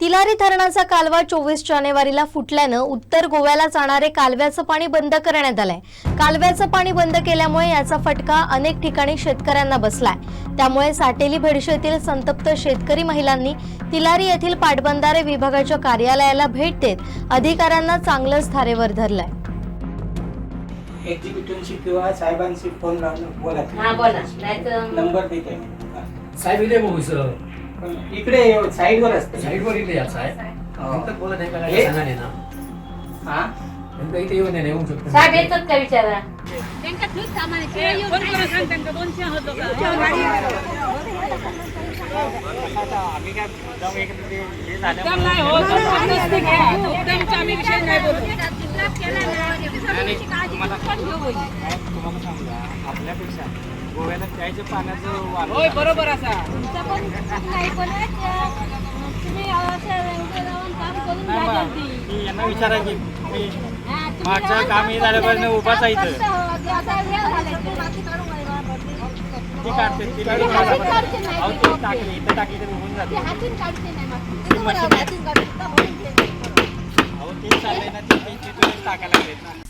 तिलारी धरणाचा कालवा चोवीस जानेवारीला फुटल्यानं उत्तर गोव्याला जाणारे कालव्याचं पाणी बंद करण्यात आलंय. कालव्याचं पाणी बंद केल्यामुळे याचा फटका अनेक ठिकाणी शेतकऱ्यांना बसलाय. त्यामुळे साटेली भेडशेतील संतप्त शेतकरी महिलांनी तिलारी येथील पाटबंधारे विभागाच्या कार्यालयाला भेट देत अधिकाऱ्यांना चांगलंच धारेवर धरलंय. एक्झिक्युटिव्हशी किंवा साहेबांशी फोन लावून बोला. नंबर देते. साहेब इथे बघू सर. इकडे साईडवर असते. साईडवर इथे या साहेब. हो. नंतर बोलत नाही का हे? सांगा नाही ना हा? नंतर इथे येऊन नाही येऊ शकतो. साहेब येतात का विचारा? आपल्यापेक्षा गोव्याला प्यायच्या पाण्याचं होय बरोबर असा. यांना विचारायची मागच्या काम हे झाल्यापासून उभाच आहे इथं ते काढते ते काढून काढा. अहो, ते टाकले इथं टाकले तर उभून जाते. अहो ते चाललंय ना ते टाकायला लागलेत. ना